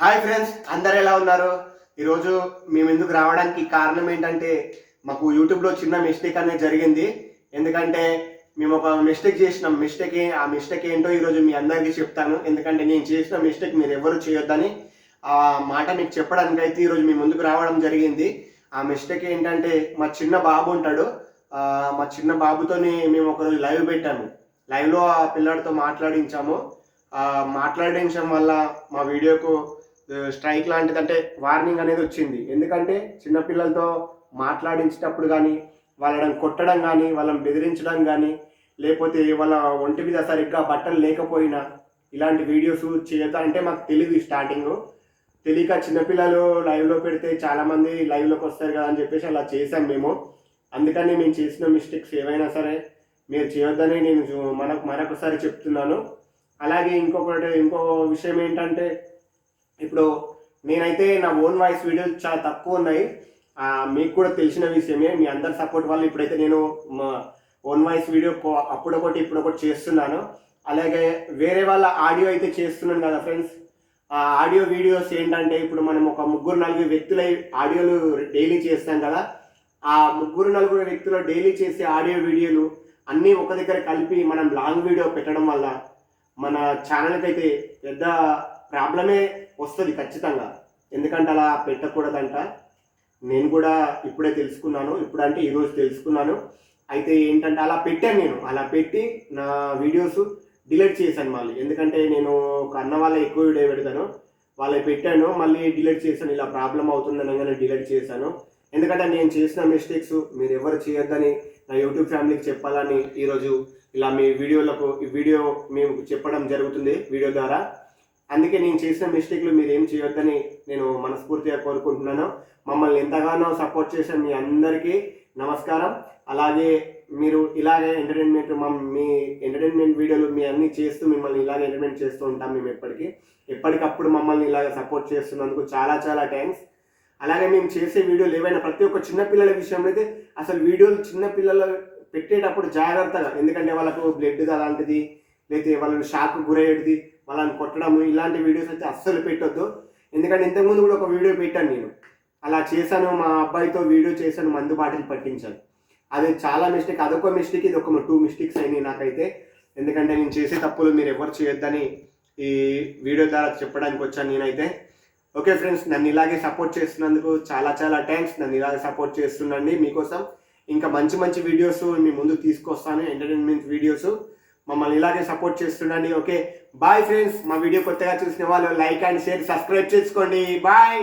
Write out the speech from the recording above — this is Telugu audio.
హాయ్ ఫ్రెండ్స్ అందరు ఎలా ఉన్నారు? ఈరోజు మేము ఎందుకు రావడానికి కారణం ఏంటంటే మాకు యూట్యూబ్లో చిన్న మిస్టేక్ అనేది జరిగింది. ఎందుకంటే మేము ఒక మిస్టేక్ చేసినాం. మిస్టేక్ ఆ మిస్టేక్ ఏంటో ఈరోజు మీ అందరికీ చెప్తాను. ఎందుకంటే నేను చేసిన మిస్టేక్ మీరు ఎవరు చేయొద్దని ఆ మాట మీకు చెప్పడానికి అయితే ఈరోజు మీ ముందుకు రావడం జరిగింది. ఆ మిస్టేక్ ఏంటంటే మా చిన్న బాబు ఉంటాడు. మా చిన్న బాబుతోని మేము ఒకరోజు లైవ్ పెట్టాము. లైవ్లో ఆ పిల్లాడితో మాట్లాడించాము. మాట్లాడించడం వల్ల మా వీడియోకు స్ట్రైక్ లాంటిది అంటే వార్నింగ్ అనేది వచ్చింది. ఎందుకంటే చిన్నపిల్లలతో మాట్లాడించేటప్పుడు కానీ వాళ్ళని కొట్టడం కానీ వాళ్ళని బెదిరించడం కానీ లేకపోతే వాళ్ళ ఒంటి మీద సరిగ్గా బట్టలు లేకపోయినా ఇలాంటి వీడియోస్ చేయొద్దు అంటే మాకు తెలియదు స్టార్టింగ్. తెలియక చిన్నపిల్లలు లైవ్లో పెడితే చాలామంది లైవ్లోకి వస్తారు కదా అని చెప్పేసి అలా చేసాం మేము. అందుకని మేము చేసిన మిస్టేక్స్ ఏవైనా సరే మీరు చేయొద్దని నేను మనకు మరొకసారి చెప్తున్నాను. అలాగే ఇంకొకటి ఇంకో విషయం ఏంటంటే ఇప్పుడు నేనైతే నా ఓన్ వాయిస్ వీడియోలు చాలా తక్కువ ఉన్నాయి. మీకు కూడా తెలిసిన విషయమే మీ అందరి సపోర్ట్ వల్ల ఇప్పుడైతే నేను మా ఓన్ వాయిస్ వీడియో అప్పుడొకటి ఇప్పుడొకటి చేస్తున్నాను. అలాగే వేరే వాళ్ళ ఆడియో అయితే చేస్తున్నాను కదా ఫ్రెండ్స్ ఆ ఆడియో వీడియోస్ ఏంటంటే ఇప్పుడు మనం ఒక ముగ్గురు నలుగురు వ్యక్తుల ఆడియోలు డైలీ చేస్తాం కదా. ఆ ముగ్గురు నలుగురు వ్యక్తులు డైలీ చేసే ఆడియో వీడియోలు అన్నీ ఒక దగ్గర కలిపి మనం లాంగ్ వీడియో పెట్టడం వల్ల మన ఛానల్కి అయితే పెద్ద ప్రాబ్లమే వస్తుంది ఖచ్చితంగా. ఎందుకంటే అలా పెట్టకూడదంట. నేను కూడా ఇప్పుడే తెలుసుకున్నాను. ఇప్పుడంటే ఈరోజు తెలుసుకున్నాను. అయితే ఏంటంటే అలా పెట్టాను నేను. అలా పెట్టి నా వీడియోస్ డిలీట్ చేశాను మళ్ళీ. ఎందుకంటే నేను ఒక అన్న వాళ్ళ ఎక్కువ వీడియో పెడతాను వాళ్ళకి పెట్టాను. మళ్ళీ డిలీట్ చేశాను. ఇలా ప్రాబ్లం అవుతుంది అనగానే డిలీట్ చేశాను. ఎందుకంటే నేను చేసిన మిస్టేక్స్ మీరు ఎవరు చేయొద్దని నా యూట్యూబ్ ఫ్యామిలీకి చెప్పాలని ఈరోజు ఇలా మీ వీడియోలకు ఈ వీడియో మేము చెప్పడం జరుగుతుంది వీడియో ద్వారా. అందుకే నేను చేసిన మిస్టేక్లు మీరు ఏం చేయొద్దని నేను మనస్ఫూర్తిగా కోరుకుంటున్నాను. మమ్మల్ని ఎంతగానో సపోర్ట్ చేసిన మీ అందరికీ నమస్కారం. అలాగే మీరు ఇలాగే ఎంటర్టైన్మెంట్ మీ ఎంటర్టైన్మెంట్ వీడియోలు మీ అన్ని చేస్తూ మిమ్మల్ని ఇలాగే ఎంటర్టైన్మెంట్ చేస్తూ ఉంటాం మేము ఎప్పటికీ. ఎప్పటికప్పుడు మమ్మల్ని ఇలాగ సపోర్ట్ చేస్తున్నందుకు చాలా చాలా థ్యాంక్స్ అలాగే మేము చేసే వీడియోలు ఏవైనా ప్రతి ఒక్క చిన్నపిల్లల విషయంలో అయితే అసలు వీడియోలు చిన్న పిల్లలు పెట్టేటప్పుడు జాగ్రత్తగా ఎందుకంటే వాళ్ళకు బ్లడ్ అలాంటిది లేకపోతే వాళ్ళని షాక్ గురయ్యేది వాళ్ళని కొట్టడము ఇలాంటి వీడియోస్ అయితే అస్సలు పెట్టొద్దు. ఎందుకంటే ఇంతకుముందు కూడా ఒక వీడియో పెట్టాను నేను. అలా చేశాను మా అబ్బాయితో వీడియో చేశాను మందు బాటిల్ పట్టించాను. అది చాలా మిస్టేక్ అదొక మిస్టేక్ ఇది ఒక టూ మిస్టేక్స్ అయినాయి నాకైతే. ఎందుకంటే నేను చేసే తప్పులు మీరు ఎవరు చేయొద్దని ఈ వీడియో ద్వారా చెప్పడానికి వచ్చాను నేనైతే. ఓకే ఫ్రెండ్స్ నన్ను ఇలాగే సపోర్ట్ చేస్తున్నందుకు చాలా చాలా థ్యాంక్స్ నన్ను ఇలాగే సపోర్ట్ చేస్తుండండి మీకోసం. ఇంకా మంచి మంచి వీడియోస్ మీ ముందు తీసుకొస్తాను ఎంటర్టైన్మెంట్ వీడియోస్ మమ్మల్ని ఇలాగే సపోర్ట్ చేస్తుండండి. ఓకే బాయ్ ఫ్రెండ్స్ మా వీడియో కొత్తగా చూసిన వాళ్ళు లైక్ అండ్ షేర్ సబ్స్క్రైబ్ చేసుకోండి. బాయ్